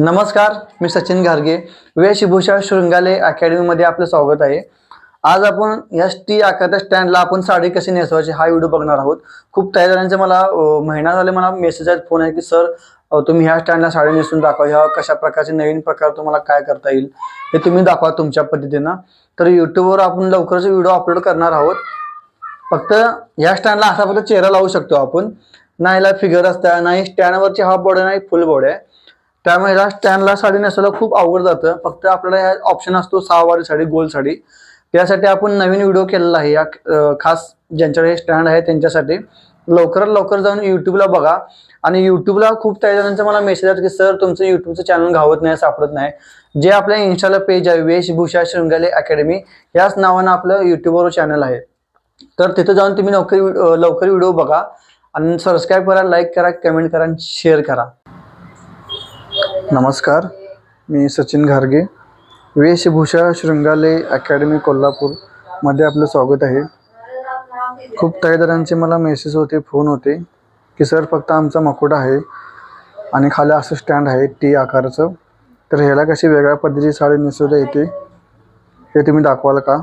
नमस्कार मी सचिन घारगे. वेशभूषा शृंगाले अकॅडमीमध्ये आपलं स्वागत आहे. आज आपण या टी आकाराच्या स्टँडला आपण साडी कशी नेसवायची हा व्हिडिओ बघणार आहोत. खूप काही जणांचे मला महिना झाले मला मेसेज आहेत फोन आहे की सर तुम्ही ह्या स्टँडला साडी नेसून दाखवा. ह्या कशा प्रकारचे नवीन प्रकार तुम्हाला काय करता येईल हे तुम्ही दाखवा तुमच्या पद्धतीनं. तर युट्यूबवर आपण लवकरच व्हिडिओ अपलोड करणार आहोत. फक्त या स्टँडला असा फक्त चेहरा लावू शकतो आपण. नाही याला फिगर असता नाही स्टँडवरची हाफ बॉडी नाही फुल बॉडी आहे. त्यामुळे ह्या स्टँडला साडी नेसायला खूप अवघड जातं. फक्त आपल्याला ह्या ऑप्शन असतो सहावारी साडी गोल साडी. त्यासाठी आपण नवीन व्हिडिओ केलेला आहे. या खास ज्यांच्याकडे स्टँड आहे त्यांच्यासाठी. लवकरात लवकर जाऊन युट्यूबला बघा. आणि युट्यूबला खूप काही जणांचा मला मेसेज आहेत की सर तुमचं युट्यूबचं चॅनल घावत नाही सापडत नाही. जे आपल्या इन्स्टाला पेज आहे वेशभूषा शृंगाले अकॅडमी याच नावानं आपलं युट्यूबवर चॅनल आहे. तर तिथं जाऊन तुम्ही लवकर लवकर व्हिडिओ बघा. आणि सबस्क्राईब करा लाईक करा कमेंट करा आणि शेअर करा. नमस्कार मी सचिन घारगे. वेशभूषा शृंगालय अकॅडमी कोल्हापूरमध्ये आपलं स्वागत आहे. खूप तळेदारांचे मला मेसेज होते फोन होते की सर फक्त आमचा मकोडा आहे आणि खाली असं स्टँड आहे टी आकाराचं. तर ह्याला कशी वेगळ्या पद्धतीची साडी नेसवता येते हे तुम्ही दाखवाल का?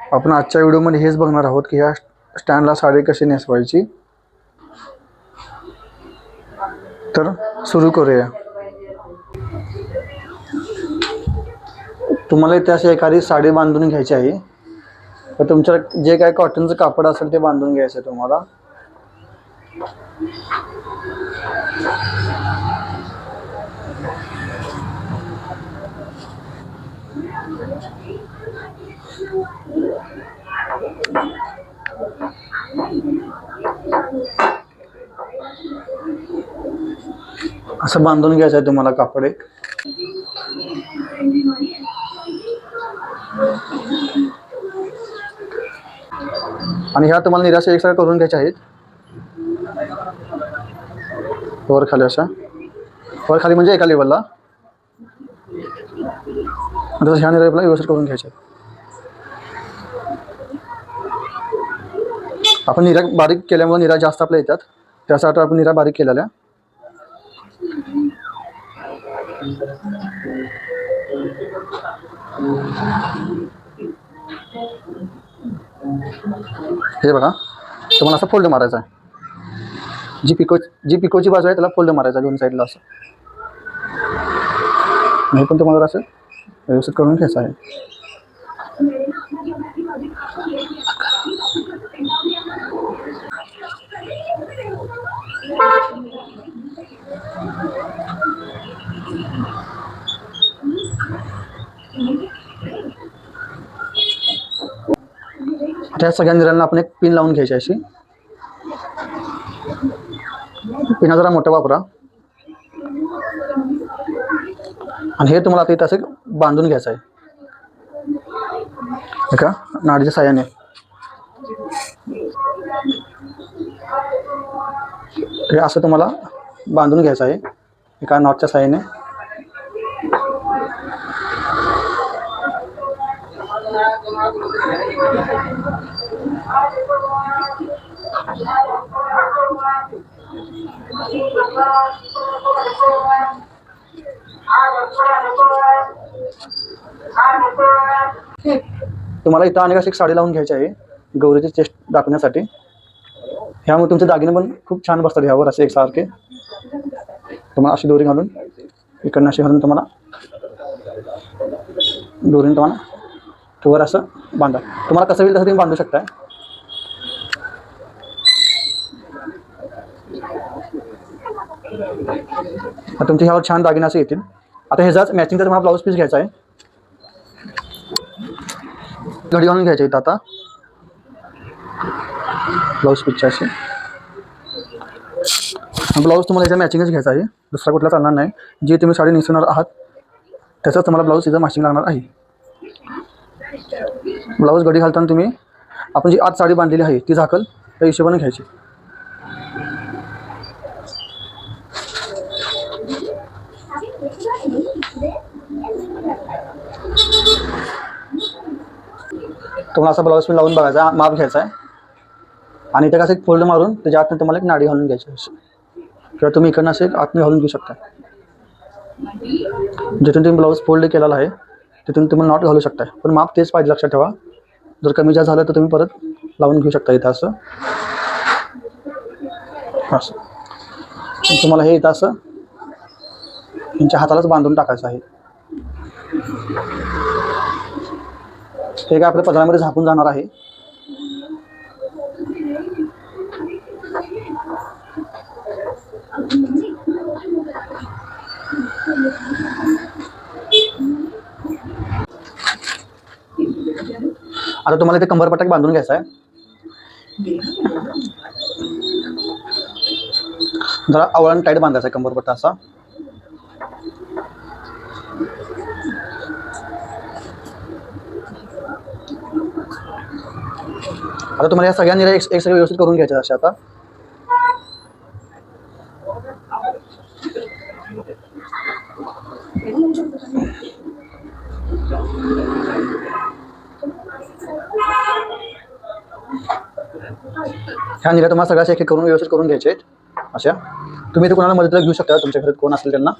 आपण आजच्या व्हिडिओमध्ये हेच बघणार आहोत की ह्या स्टँडला साडी कशी नेसवायची. तर सुरू करूया. तुम्हाला इथे अशी एखादी साडी बांधून घ्यायची आहे. तर तुमच्या जे काय कॉटनचं कापड असेल ते बांधून घ्यायचं आहे तुम्हाला. असं बांधून घ्यायचं आहे तुम्हाला कापड एक. आणि ह्या तुम्हाला निराशा एकसारखं करून घ्यायच्या आहेत. वर खाली अशा. वर खाली म्हणजे एका लेवलला आणि तसं ह्या निराला व्यवस्थित करून घ्यायच्या आहेत. आपण निरा बारीक केल्यामुळे निरा जास्त आपल्या येतात. त्यासाठी आपण निरा बारीक केलेल्या. हे बघा तुम्हाला असं फोल्ड मारायचा आहे. जी पिको जी पिकोची बाजू आहे त्याला फोल्ड मारायचा दोन साईडला असं. हे पण तुम्हाला असं व्यवस्थित करून घ्यायचं आहे. आता या सगळ्या निरांना आपण एक पिन लावून घ्यायची अशी. पिना जरा मोठा वापरा. आणि हे तुम्हाला आता इथं असं बांधून घ्यायचं आहे. एका नाडीच्या साह्याने. हे असं तुम्हाला बांधून घ्यायचं आहे. एका नॉटच्या साह्याने. तुम्हाला इथं अनेक अशी एक साडी लावून घ्यायची आहे. गौरीची चेस्ट दाखवण्यासाठी. ह्यामुळे तुमचे दागिने पण खूप छान बसतात ह्यावर असे एकसारखे. तुम्हाला अशी दोरी घालून इकडनं अशी घालून तुम्हाला दोरीने तुम्हाला वर असं बांधा. तुम्हाला कसं होईल तसं तुम्ही बांधू शकताय. आता तुमच्या ह्यावर छान दागिने असे येतील. आता ह्याचाच मॅचिंगचा तुम्हाला ब्लाऊज पीस घ्यायचा आहे. घडी घालून घ्यायचे इथं आता. ब्लाऊज पीसच्या असे. ब्लाऊज तुम्हाला याचा मॅचिंगच घ्यायचा आहे. दुसरा कुठला चालणार नाही. जे तुम्ही साडी निसणार आहात त्याचाच तुम्हाला ब्लाऊज तिथं मॅचिंग लागणार आहे. ब्लाऊज घडी घालताना तुम्ही आपण जी आत साडी बांधलेली आहे ती झाकल त्या हिशोबाने घ्यायची. तुम्हाला असा ब्लाऊज पण लावून बघायचा माप घ्यायचा आहे. आणि इथे कसं एक फोल्ड मारून त्याच्या आतनं तुम्हाला एक नाडी घालून घ्यायची किंवा तुम्ही इकडनं असेल आतमध्ये घालून घेऊ शकता. जिथून तुम्ही ब्लाऊज फोल्ड केलेला आहे तिथून तुम्ही नॉट घालू शकता. पण माप तेच पाहिजे लक्षात ठेवा. जर कमी जास्त झालं तर तुम्ही परत लावून घेऊ शकता इथं असं. असं. तुम्हाला हे इथं असं तुमच्या हातालाच बांधून टाकायचं आहे. हे काय आपल्या पदरामध्ये झाकून जाणार आहे? आता तुम्हाला इथे कंबरपटक बांधून घ्यायचा आहे. जरा आवळण टाईट बांधायचा आहे कंबरपट्टा असा. आता तुम्हाला या सगळ्या निऱ्या एक सगळं व्यवस्थित करून घ्यायचं असे आता. ह्या निऱ्या तुम्हाला सगळ्या एक एक करून व्यवस्थित करून घ्यायचे आहेत. अशा. तुम्ही इथे कोणाला मदतीला घेऊ शकता. तुमच्या घरात कोण असेल त्यांना.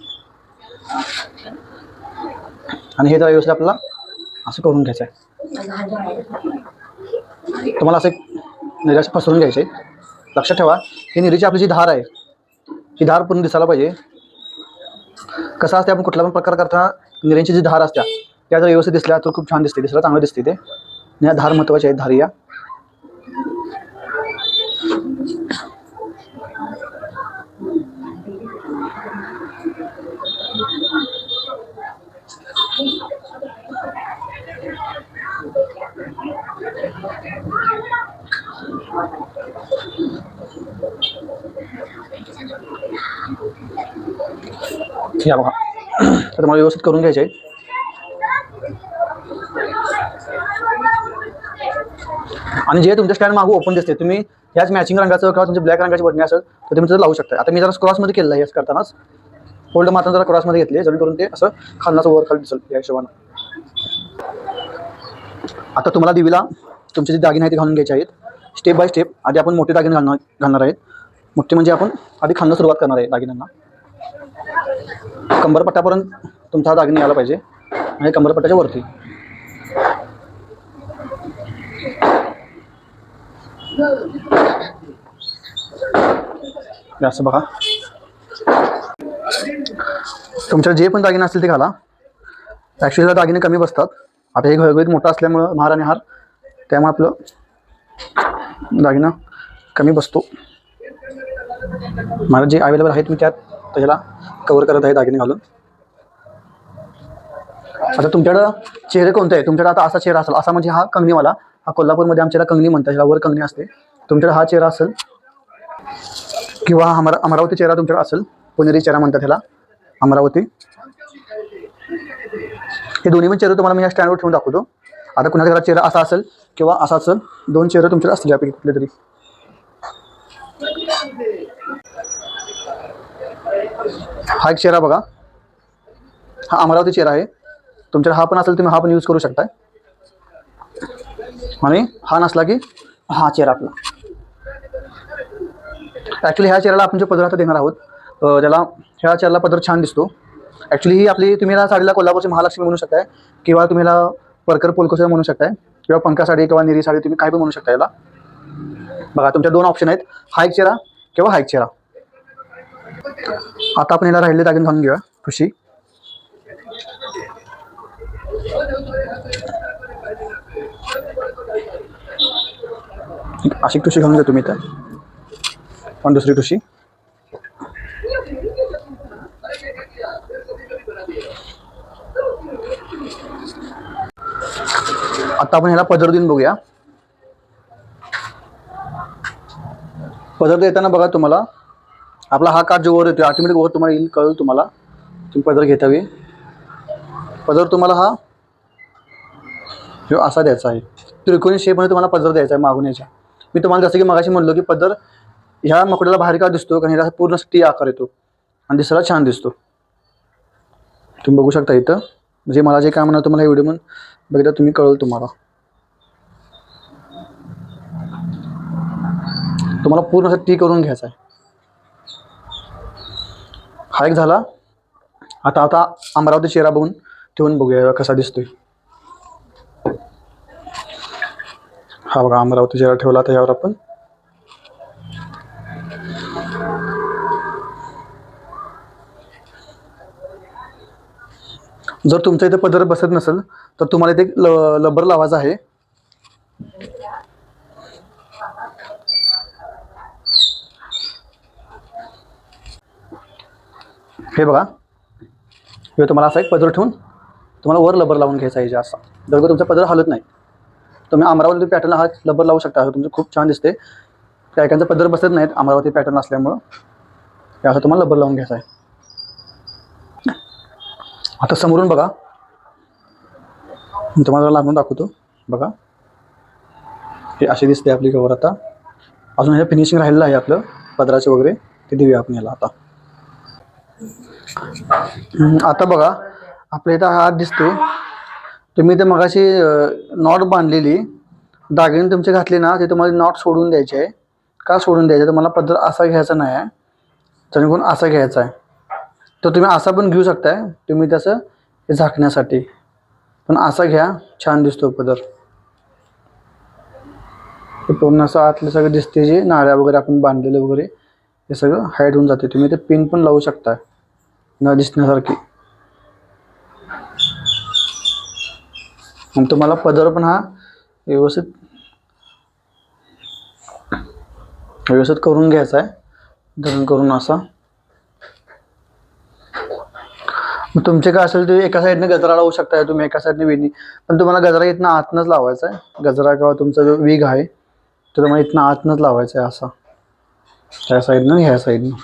आणि हे जरा व्यवस्थित आपल्याला असं करून घ्यायचं आहे. तुम्हाला असं एक निराश पसरून घ्यायचे. लक्षात ठेवा ही निरीची आपली जी धार आहे ही धार पूर्ण दिसायला पाहिजे. कसं असते आपण कुठला पण प्रकार करताना निऱ्यांची जी धार असत्या त्या जर व्यवस्थित दिसल्या तर खूप छान दिसते दिसायला चांगलं दिसते ते. या धार महत्त्वाची आहेत धार या. या बघा. तर तुम्हाला व्यवस्थित करून घ्यायचे आहे. आणि जे तुमच्या स्टँड मागू ओपन दिसते तुम्ही ह्याच मॅचिंग रंगाचं किंवा तुमच्या ब्लॅक रंगाची बटणी असेल तर तुम्ही तिथं लावू शकता. आता मी जरा क्रॉसमध्ये केलं आहे याच करतानाच. होल्ड मात्र जरा क्रॉसमध्ये घेतले जेणेकरून ते असं खालनाचं वर खाली दिसेल या हिशोबानं. आता तुम्हाला देवीला तुमचे जे दागिने आहेत ते घालून घ्यायचे आहेत. स्टेप बाय स्टेप आधी आपण मोठे दागिने घालणार घालणार आहेत. मोठे म्हणजे आपण आधी खालनं सुरुवात करणार आहे दागिन्यांना. कंबरपट्ट्यापर्यंत तुमचा हा दागिने आला पाहिजे आणि कंबरपट्ट्याच्या वरती. असं बघा. तुमच्या जे पण दागिने असतील ते घाला. ॲक्च्युली दागिने कमी बसतात. आता हे घळगळीत मोठं असल्यामुळं महाराणी आणि हार त्यामुळे आपलं दागिना कमी बसतो. मला जे अवेलेबल आहेत मी त्यात ह्याला कवर करत आहे दागिने घालून. आता तुमच्याकडं चेहरे कोणते आहे तुमच्याकडे आता असा चेहरा असेल. असा म्हणजे हा कंगनीवाला हा कोल्हापूरमध्ये आमच्याला कंगनी म्हणतात ह्याला वर कंगनी असते. तुमच्याकडे हा चेहरा असेल किंवा हा अमरा अमरावती चेहरा तुमच्याकडे असेल. पुणेरी चेहरा म्हणतात ह्याला अमरावती. हे दोन्ही पण चेहरे तुम्हाला मी या स्टँडवर ठेवून दाखवतो. आता कुणाच्या घरात चेहरा असा असेल किंवा असा असेल दोन चेहरे तुमच्याकडे असतील यापैकी कुठले तरी. हा एक चेहरा बघा. हा अमरावती चेहरा आहे. तुमच्याकडे हा पण असेल तुम्ही हा पण यूज करू शकताय. आणि हा नसला की? हा चेहरा आपला. ॲक्च्युली ह्या चेहऱ्याला आपण जे पदर आता देणार आहोत त्याला ह्या चेहऱ्याला पदर छान दिसतो. ॲक्च्युली ही आपली तुम्ही या साडीला कोल्हापूरची महालक्ष्मी म्हणू शकताय किंवा तुम्ही याला परकर पोलकोसा म्हणू शकताय किंवा पंका साडी किंवा निरी साडी तुम्ही काय पण म्हणू शकता याला. बघा तुमच्या दोन ऑप्शन आहेत. हा एक चेहरा किंवा हा एक चेहरा. आता आपण याला राहिले दागिने घालून घेऊया. खुशी. अशी टुशी घालून घ्या तुम्ही तर पण दुसरी टुशी आता आपण ह्याला पदर देऊन बघूया. पदर देताना बघा तुम्हाला. आपला हा काठ जो वर येतो ऑटोमॅटिक वर तुम्हाला येईल कळेल तुम्हाला. तुम्ही पदर घेतावी पदर तुम्हाला हा जो असा द्यायचा आहे. त्रिकोणी शेपमध्ये तुम्हाला पदर द्यायचा आहे मागून याच्या. मी तुम्हाला जसं की मगाशी म्हणलो की पदर ह्या मकड्याला बाहेर का दिसतो कारण ह्याला पूर्ण टी आकार येतो. आणि दिसायला छान दिसतो. तुम्ही बघू शकता इथं. म्हणजे मला जे काय म्हणा तुम्हाला हे व्हिडिओ बघितलं तुम्ही कळलं तुम्हाला. तुम्हाला पूर्ण असं टी करून घ्यायचा आहे. हा एक झाला. आता आता अमरावती चेहरा बघून ठेवून बघूया कसा दिसतोय. हा बघा अमरावती चेहरा ठेवला आता यावर आपण. जर तुमचा इथे पदर बसत नसेल तर तुम्हाला इथे ल लबर लावायचा आहे. हे बघा. हे तुम्हाला असा एक पदर ठेवून तुम्हाला वर लबर लावून घ्यायचा आहे असा. जर का तुमचा पदर हलत नाही तुम्ही अमरावती पॅटर्न हा लबर लावू शकता. तुमचं खूप छान दिसते काही पदर बसत नाहीत अमरावती पॅटर्न असल्यामुळं. हे असं तुम्हाला लबर लावून घ्यायचं आहे. आता समोरून बघा. मी तुम्हाला लागून दाखवतो. बघा. हे अशी दिसते आपली कवर आता. अजून हे फिनिशिंग राहिलेलं आहे आपलं. पदराचे वगैरे ते देऊया आपण याला आता. आता बघा आपल्या इथं हात दिसतो तुम्ही इथे मगाशी नॉट बांधलेली दागिने तुमचे घातले ना ते तुम्हाला नॉट सोडून द्यायचे आहे. का सोडून द्यायचे? तुम्हाला पद्धत असा घ्यायचा नाही आहे. जेणेकरून असा घ्यायचा आहे. तर तुम्ही असा पण घेऊ शकताय. तुम्ही त्याचं हे झाकण्यासाठी. पण असा घ्या. छान दिसतो पदर. पूर्ण असं आतलं सगळं दिसते जे नाळ्या वगैरे आपण बांधलेलं वगैरे. हे सगळं हाईड होऊन जाते. तुम्ही ते पिन पण लावू शकता. न दिसण्यासारखी. आणि तुम्हाला पदर पण हा व्यवस्थित व्यवस्थित करून घ्यायचा आहे. धरून करून असा. मग तुमचे काय असेल ते एका साईडने गजरा लावू शकताय तुम्ही एका साईडने विनी पण तुम्हाला गजरा इथनं आतनंच लावायचा आहे. गजरा किंवा तुमचा जो वीग आहे तो तुम्हाला इथनं आतनंच लावायचा आहे असा. ह्या साईडनं ह्या साईडनं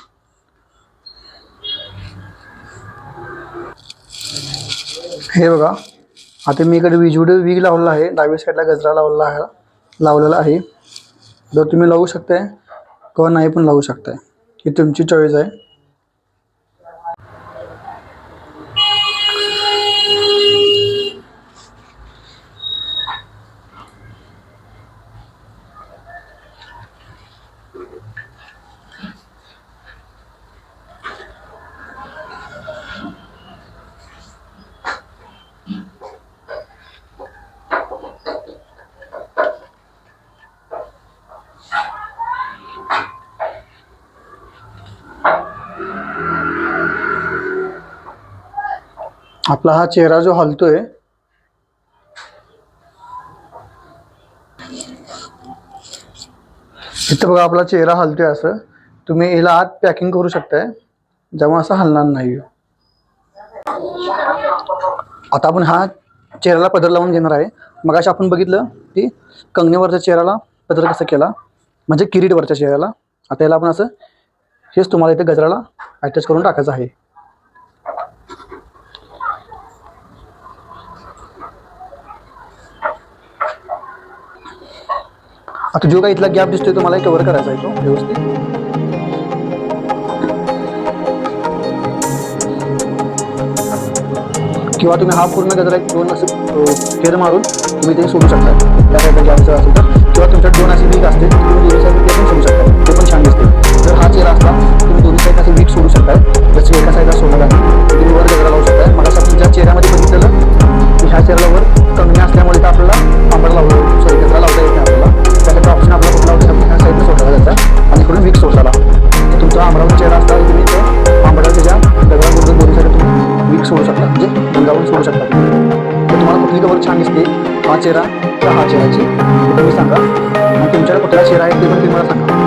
हे बघा आता मी इकडे विजुडे वीग लावलेला आहे. डाव्या साईडला गजरा लावलेला आहे लावलेला आहे. जर तुम्ही लावू शकताय किंवा नाही पण लावू शकताय ही तुमची चॉईस आहे. आपला हा चेहरा जो हलतोय इथं बघा आपला चेहरा हलतोय असं. तुम्ही याला आत पॅकिंग करू शकताय जेव्हा असं हलणार नाही. आता आपण हा चेहऱ्याला पदर लावून घेणार आहे. मग आपण बघितलं की कंगनेवरच्या चेहऱ्याला पदर कसं केला? म्हणजे किरीटवरच्या चेहऱ्याला. आता याला आपण असं हेच तुम्हाला इथे गजराला अटॅच करून टाकायचं आहे. आता जो काही इथला गॅप दिसतोय तुम्हाला कव्हर करायचा आहे तो व्यवस्थित. किंवा तुम्ही हा पूर्ण गजरा एक दोन असे फेर मारून तुम्ही ते सोडू शकता. त्या साईडला गॅप जर असेल तर. किंवा तुमच्या दोन असे वीक असते तुम्ही दोन्ही साईड ते पण सोडू शकता. ते पण छान दिसते जर हा चेहरा असला तुम्ही दोन्ही साईड असे वीक सोडू शकता जसं एका साईडला सोडला आहे तुम्ही वर गजरा लावू शकता मला असं तुमच्या चेहऱ्यामध्ये बघितलेलं की ह्या चेहऱ्याला वर कमी असल्यामुळे तर आपल्याला पापड लावलं सॉरी गजरा लावता येत नाही आपल्याला. त्याचा ऑप्शन आपला कुठला होता आपण साईडला सोडला जायचा आणि इकडून वीक सोर्स तर तुमचा अमरावती चेहरा असला तुम्ही तो पांबडा त्याच्या गजरा बरोबर तुम्ही. वीक सोडू शकता. म्हणजे गुंडावून सोडू शकता तर तुम्हाला कुठली कवर छान दिसते? हा चेहरा का हा चेहऱ्याची? तुम्ही सांगा. आणि तुमच्याकडे कुठला चेहरा आहे ते पण तुम्ही मला सांगा.